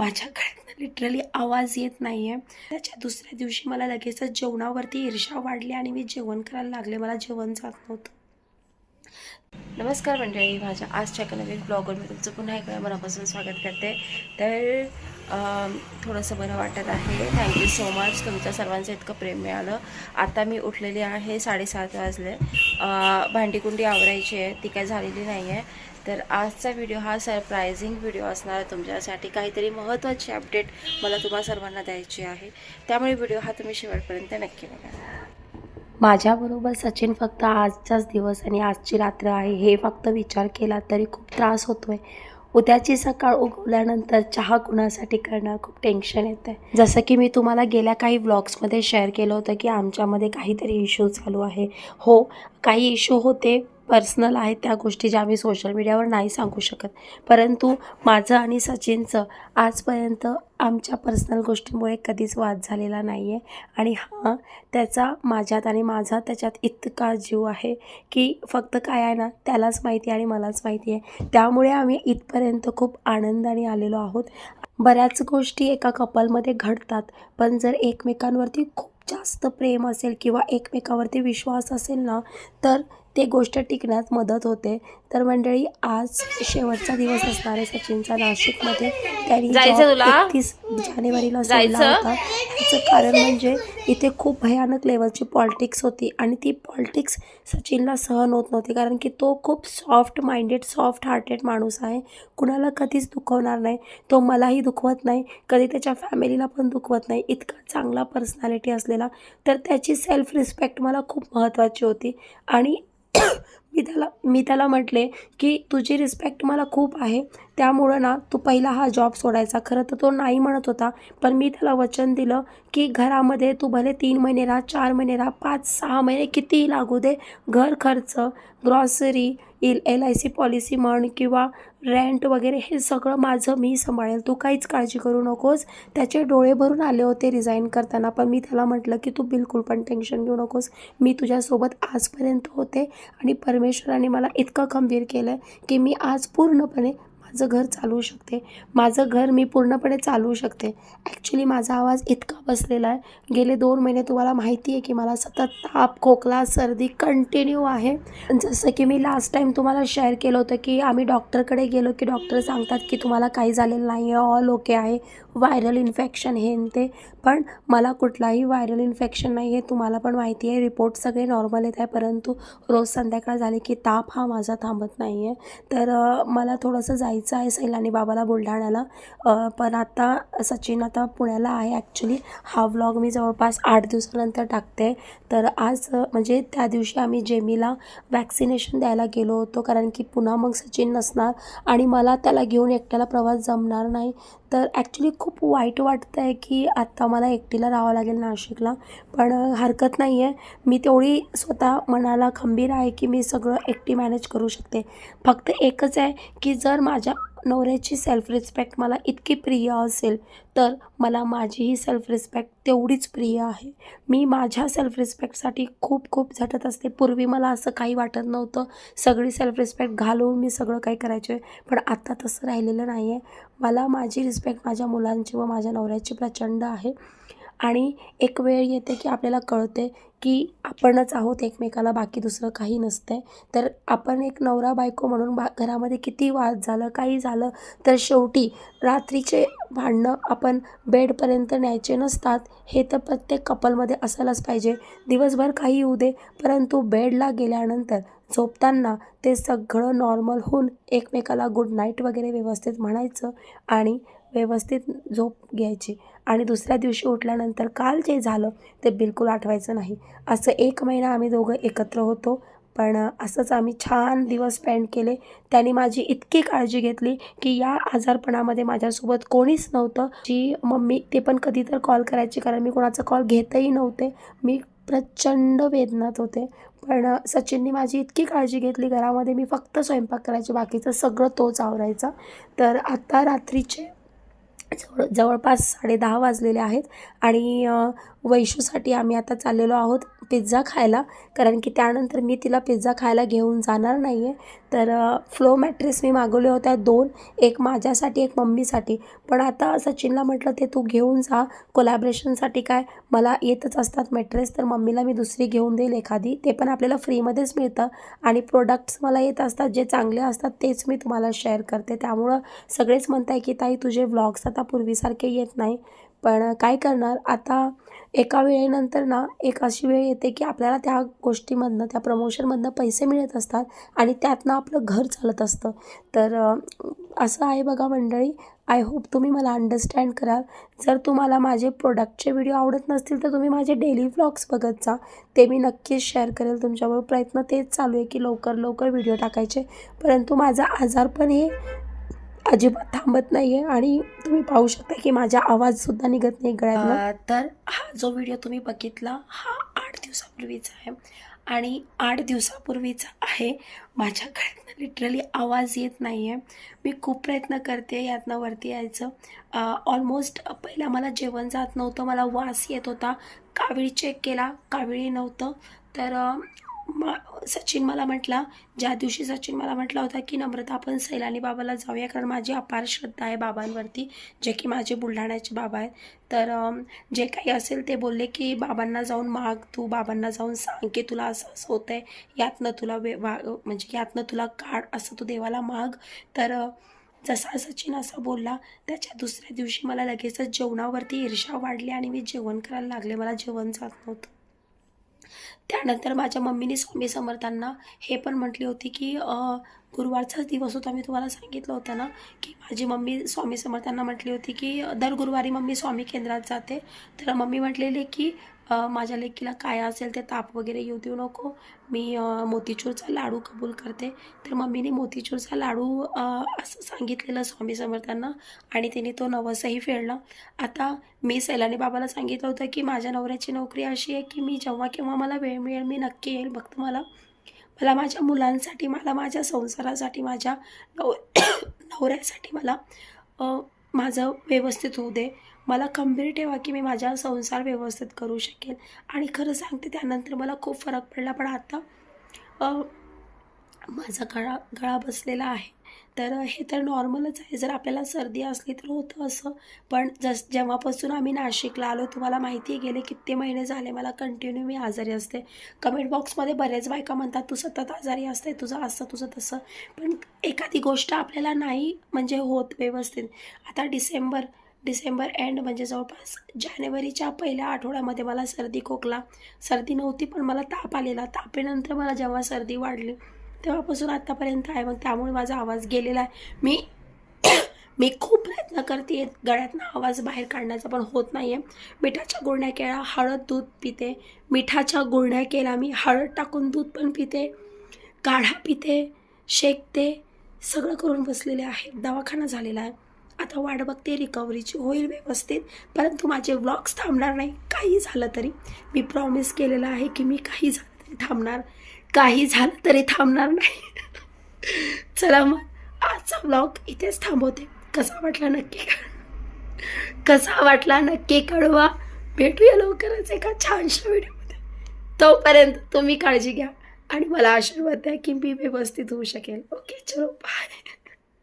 माझ्या गळ्यातनं लिटरली आवाज येत नाही आहे त्याच्या दुसऱ्या दिवशी मला लगेचच जेवणावरती ईर्षा वाढली आणि मी जेवण करायला लागले. मला जेवण जात नव्हतं. नमस्कार मंडळी माझ्या आजच्या एका नवीन ब्लॉगवर मी तुमचं पुन्हा एकदा मनापासून स्वागत करते. तर थोडंसं बरं वाटत आहे. थँक्यू सो मच तुमच्या सर्वांचं इतकं प्रेम मिळालं. आता मी उठलेली आहे साडेसात वाजले. भांडीकुंडी आवरायची आहे. ती काय झालेली नाही आहे तर आजचा व्हिडिओ हा सरप्रायझिंग व्हिडिओ असणार आहे तुमच्यासाठी. काहीतरी महत्त्वाची अपडेट मला तुम्हा सर्वांना द्यायची आहे. त्यामुळे व्हिडिओ हा तुम्ही शेवटपर्यंत नक्की बघा. माझ्याबरोबर सचिन फक्त आजचाच दिवस आणि आजची रात्र आहे. हे फक्त विचार केला तरी खूप त्रास होतोय. उद्याची सकाळ उगवल्यानंतर चहा कुणासाठी करणार खूप टेन्शन येतं आहे जसं की मी तुम्हाला गेल्या काही व्लॉग्समध्ये शेअर केलं होतं की आमच्यामध्ये काहीतरी इश्यू चालू आहे. हो काही इश्यू होते. पर्सनल आहेत त्या गोष्टी ज्या मी सोशल मीडियावर नाही सांगू शकत. परंतु माझं आणि सचिनचं आजपर्यंत आमच्या पर्सनल गोष्टीमुळे कधीच वाद झालेला नाही आहे आणि हां त्याचा माझ्यात आणि माझा त्याच्यात इतका जीव आहे की फक्त काय आहे ना त्यालाच माहिती आहे आणि मलाच माहिती आहे. त्यामुळे आम्ही इथपर्यंत खूप आनंदाने आलेलो आहोत. बऱ्याच गोष्टी एका कपलमध्ये घडतात पण जर एकमेकांवरती खूप जास्त प्रेम असेल किंवा एकमेकावरती विश्वास असेल ना तर ते गोष्ट टिकण्यात मदत होते. तर मंडळी आज शेवटचा दिवस असणार आहे सचिनचा. नाशिकमध्ये त्यांनी? एकतीस जानेवारीला सोडला? होता. त्याचं कारण म्हणजे इथे खूप भयानक लेवलची पॉलिटिक्स होती आणि ती पॉलिटिक्स सचिनला सहन होत नव्हती कारण की तो खूप सॉफ्ट माइंडेड सॉफ्ट हार्टेड माणूस आहे. कुणाला कधीच दुखवणार नाही. तो मलाही दुखवत नाही. कधी त्याच्या फॅमिलीला पण दुखवत नाही. इतका चांगला पर्सनॅलिटी असलेला. तर त्याची सेल्फ रिस्पेक्ट मला खूप महत्त्वाची होती. आणि मी त्याला मी त्याला म्हटले की तुझी रिस्पेक्ट मला खूप आहे. त्यामुळं ना तू पहिला हा जॉब सोडायचा. खरं तर तो नाही म्हणत होता पण मी त्याला वचन दिलं की घरामध्ये तू भले तीन महिने राहा चार महिने राहा पाच सहा महिने कितीही लागू दे. घर खर्च grocery L L I C policy म्हण किंवा रेंट वगैरे हे सगळं माझं मी सांभाळेल. तू काहीच काळजी करू नकोस. त्याचे डोळे भरून आले होते रिझाईन करताना. पण मी त्याला म्हटलं की तू बिलकुल पण टेन्शन घेऊ नकोस. मी तुझ्यासोबत आजपर्यंत होते आणि परमेश्वराने मला इतकं खंबीर केलं की मी आज पूर्णपणे माझं घर चालवू शकते. माझं घर मी पूर्णपणे चालवू शकते. ॲक्च्युली माझा आवाज इतका बसलेला आहे. गेले दोन महिने तुम्हाला माहिती आहे की मला सतत ताप खोकला सर्दी कंटिन्यू आहे. जसं की मी लास्ट टाईम तुम्हाला शेअर केलं होतं की आम्ही डॉक्टरकडे गेलो की डॉक्टर सांगतात की तुम्हाला काही झालेलं नाही आहे ऑल ओके आहे. व्हायरल इन्फेक्शन हे न ते. पण मला कुठलाही व्हायरल इन्फेक्शन नाही आहे तुम्हाला पण माहिती आहे रिपोर्ट सगळे नॉर्मल येत आहे. परंतु रोज संध्याकाळ झाले की ताप हा माझा थांबत नाही आहे तर मला थोडंसं जायचं आहे सैलानी बाबाला बुलढाण्याला. पण आता सचिन आता पुण्याला आहे ॲक्च्युली हा व्लॉग मी जवळपास आठ दिवसानंतर टाकते. तर आज म्हणजे त्या दिवशी आम्ही जेमीला वॅक्सिनेशन द्यायला गेलो होतो. कारण की पुन्हा मग सचिन नसणार आणि मला त्याला घेऊन एकट्याला प्रवास जमणार नाही. तर ॲक्च्युली खूप वाईट वाटतं आहे की आत्ता मला एकटीला राहावं लागेल नाशिकला. पण हरकत नाही आहे मी तेवढी स्वतः मनाला खंबीर आहे की मी सगळं एकटी मॅनेज करू शकते. फक्त एकच आहे की जर माझ्या नवऱ्याची सेल्फ रिस्पेक्ट मला इतकी प्रिय असेल तर मला माझीही सेल्फ रिस्पेक्ट तेवढीच प्रिय आहे. मी माझ्या सेल्फ रिस्पेक्टसाठी खूप खूप झटत असते. पूर्वी मला असं काही वाटत नव्हतं. सगळी सेल्फ रिस्पेक्ट घालवून मी सगळं काही करायचे पण आत्ता तसं राहिलेलं नाही आहे मला माझी रिस्पेक्ट माझ्या मुलांची व माझ्या नवऱ्याची प्रचंड आहे. आणि एक वेळ येते की आपल्याला कळते की आपणच आहोत एकमेकाला बाकी दुसरं काही नसतं. तर आपण एक नवरा बायको म्हणून बा घरामध्ये किती वाद झालं काही झालं तर शेवटी रात्रीचे भांडणं आपण बेडपर्यंत न्यायचे नसतात. हे तर प्रत्येक कपलमध्ये असायलाच पाहिजे. दिवसभर काही येऊ दे परंतु बेडला गेल्यानंतर झोपताना ते सगळं नॉर्मल होऊन एकमेकाला गुड नाईट वगैरे व्यवस्थित म्हणायचं आणि व्यवस्थित झोप घ्यायची. आणि दुसऱ्या दिवशी उठल्यानंतर काल जे झालं ते बिलकुल आठवायचं नाही. असं एक महिना आम्ही दोघं एकत्र होतो. पण असंच आम्ही छान दिवस स्पेंड केले. त्यांनी माझी इतकी काळजी घेतली की या आजारपणामध्ये माझ्यासोबत कोणीच नव्हतं. जी मम्मी ते पण कधी तर कॉल करायची कारण मी कोणाचा कॉल घेतही नव्हते. मी प्रचंड वेदनात होते. पण सचिननी माझी इतकी काळजी घेतली. घरामध्ये मी फक्त स्वयंपाक करायची. बाकीचं सगळं तोच आवरायचा. तर आता रात्रीचे जवळ जवळपास साडे दहा वाजलेले आहेत. आणि वैशूसाठी आम्ही आता चाललेलो आहोत पिझ्झा खायला कारण की त्यानंतर मी तिला पिझ्झा खायला घेऊन जाणार नाही आहे तर फ्लो मॅट्रेस मी मागवले होत्या दोन एक माझ्यासाठी एक मम्मीसाठी. पण आता सचिनला म्हटलं ते तू घेऊन जा कोलॅबरेशनसाठी काय? मला येतच असतात मॅट्रेस तर मम्मीला मी दुसरी घेऊन देईल एखादी. ते पण आपल्याला फ्रीमध्येच मिळतं आणि प्रोडक्ट्स मला येत असतात जे चांगले असतात तेच मी तुम्हाला शेअर करते. त्यामुळं सगळेच म्हणताय की ताई तुझे व्लॉग्स आता पूर्वीसारखे येत नाही. पण काय करणार? आता एका वेळेनंतर ना एक अशी वेळ येते की आपल्याला त्या गोष्टीमधनं त्या प्रमोशनमधनं पैसे मिळत असतात आणि त्यातनं आपलं घर चालत असतं. तर असं आहे बघा मंडळी. आय होप तुम्ही मला अंडरस्टँड कराल. जर तुम्हाला माझे प्रोडक्टचे व्हिडिओ आवडत नसतील तर तुम्ही माझे डेली व्लॉग्स बघत जा. ते मी नक्कीच शेअर करेल तुमच्याबरोबर. प्रयत्न तेच चालू आहे की लवकर लवकर व्हिडिओ टाकायचे. परंतु माझा आजारपण हे अजिबात थांबत नाही आहे आणि तुम्ही पाहू शकता की माझा आवाजसुद्धा निघत नाही गळ्यात तर हा जो व्हिडिओ तुम्ही बघितला हा आठ दिवसापूर्वीचा आहे. आणि आठ दिवसापूर्वीचा आहे. माझ्या गळ्यातनं लिटरली आवाज येत नाही आहे मी खूप प्रयत्न करते यातनं वरती यायचं. ऑलमोस्ट पहिला मला जेवण जात नव्हतं. मला वास येत होता. कावीळ चेक केला. कावीळी नव्हतं. तर म सचिन मला म्हटला ज्या दिवशी सचिन मला म्हटला होता की नम्रता आपण सैलानी बाबाला जाऊया कारण माझी अपार श्रद्धा आहे बाबांवरती जे की माझे बुलढाण्याचे बाबा आहेत. तर जे काही असेल ते बोलले की बाबांना जाऊन माग तू बाबांना जाऊन सांग की तुला असं असं होतं आहे यातनं तुला वे वा म्हणजे यातनं तुला काढ असं तू देवाला माग. तर जसा सचिन असा बोलला त्याच्या दुसऱ्या दिवशी मला लगेचच जेवणावरती ईर्षा वाढली आणि मी जेवण करायला लागले. मला जेवण जात नव्हतं. त्यानंतर माझ्या मम्मीने स्वामी समर्थांना हे पण म्हटले होते की गुरुवारचाच दिवस होता मी तुम्हाला सांगितलं होतं ना की माझी मम्मी स्वामी समर्थांना म्हटली होती की दर गुरुवारी मम्मी स्वामी केंद्रात जाते. तर मम्मी म्हटलेली की माझ्या लेकीला काय असेल ते ताप वगैरे येऊ देऊ नको. मी मोतीचूरचा लाडू कबूल करते. तर मम्मीने मोतीचूरचा लाडू असं सांगितलेलं स्वामी समर्थांना आणि त्यांनी तो नवसही फेडला. आता मी सैलानी बाबाला सांगितलं होतं की माझ्या नवऱ्याची नोकरी अशी आहे की मी जेव्हा केव्हा मला वेळ मिळेल मी नक्की येईल. फक्त मला मला माझ्या मुलांसाठी मला माझ्या संसारासाठी माझ्या नव नवऱ्यासाठी मला माझं व्यवस्थित होऊ दे. मला खंबीर ठेवा की मी माझा संसार व्यवस्थित करू शकेल आणि खरं सांगते त्यानंतर मला खूप फरक पडला. पण आता माझा गळा गळा बसलेला आहे. तर हे तर नॉर्मलच आहे. जर आपल्याला सर्दी असली तर होतं असं. पण जस जेव्हापासून आम्ही नाशिकला आलो तुम्हाला माहिती आहे गेले किती महिने झाले मला कंटिन्यू मी आजारी असते. कमेंट बॉक्समध्ये बरेच बायका म्हणतात तू सतत आजारी असते तुझं असं तुझं तसं. पण एखादी गोष्ट आपल्याला नाही म्हणजे होत व्यवस्थित. आता डिसेंबर डिसेंबर एंड म्हणजे जवळपास जानेवारीच्या पहिल्या आठवड्यामध्ये मला सर्दी खोकला. सर्दी नव्हती पण मला ताप आलेला. तापेनंतर मला जेव्हा सर्दी वाढली तेव्हापासून आत्तापर्यंत आहे. मग त्यामुळे माझा आवाज गेलेला आहे. मी मी खूप प्रयत्न करते गळ्यातनं आवाज बाहेर काढण्याचा पण होत नाही आहे मिठाच्या गुळण्या केळा हळद दूध पिते. मिठाच्या गुळण्या केला मी. हळद टाकून दूध पण पिते. काढा पिते शेकते. सगळं करून बसलेले आहे. दवाखाना झालेला आहे. आता वाट बघते रिकव्हरीची. होईल व्यवस्थित. परंतु माझे व्लॉग्स थांबणार नाही. काही झालं तरी. मी प्रॉमिस केलेलं आहे की मी काही झालं तरी थांबणार. काही झालं तरी थांबणार नाही. चला मग आजचा ब्लॉग इथेच थांबवते. कसा वाटला नक्की कसा वाटला नक्की कळवा. भेटूया लवकरच एका छानशा व्हिडिओमध्ये. तोपर्यंत तुम्ही काळजी घ्या आणि मला आशीर्वाद द्या की मी व्यवस्थित होऊ शकेल. ओके चलो बाय